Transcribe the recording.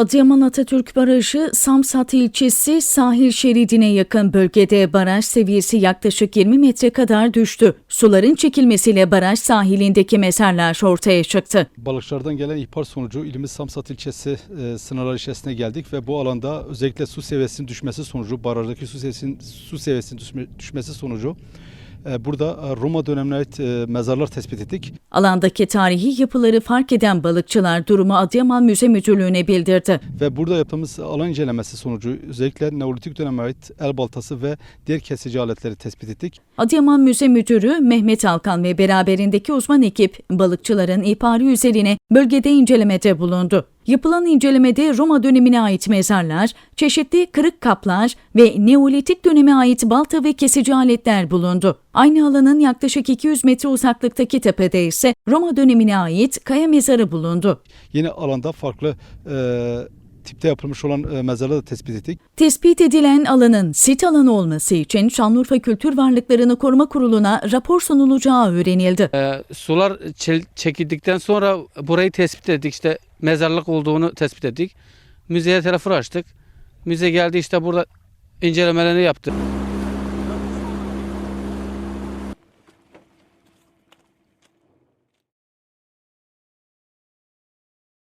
Adıyaman Atatürk Barajı Samsat ilçesi sahil şeridine yakın bölgede baraj seviyesi yaklaşık 20 metre kadar düştü. Suların çekilmesiyle baraj sahilindeki mezarlar ortaya çıktı. Balıkçılardan gelen ihbar sonucu ilimiz Samsat ilçesi e, sınırları içerisine geldik ve bu alanda özellikle su seviyesinin düşmesi sonucu, barajdaki su seviyesinin, su seviyesinin düşme- düşmesi sonucu e, burada e, Roma dönemine ait e, mezarlar tespit ettik. Alandaki tarihi yapıları fark eden balıkçılar durumu Adıyaman Müze Müdürlüğü'ne bildirdi. Ve burada yaptığımız alan incelemesi sonucu özellikle Neolitik döneme ait el baltası ve diğer kesici aletleri tespit ettik. Adıyaman Müze Müdürü Mehmet Alkan ve beraberindeki uzman ekip balıkçıların ihbarı üzerine bölgede incelemede bulundu. Yapılan incelemede Roma dönemine ait mezarlar, çeşitli kırık kaplar ve Neolitik döneme ait balta ve kesici aletler bulundu. Aynı alanın yaklaşık 200 metre uzaklıktaki tepede ise Roma dönemine ait kaya mezarı bulundu. Yine alanda farklı e, tipte yapılmış olan e, mezarları da tespit ettik. Tespit edilen alanın sit alanı olması için Şanlıurfa Kültür Varlıklarını Koruma Kurulu'na rapor sunulacağı öğrenildi. Ee, sular çekildikten sonra burayı tespit ettik. İşte mezarlık olduğunu tespit ettik. Müzeye telefon açtık. Müze geldi işte burada incelemelerini yaptı.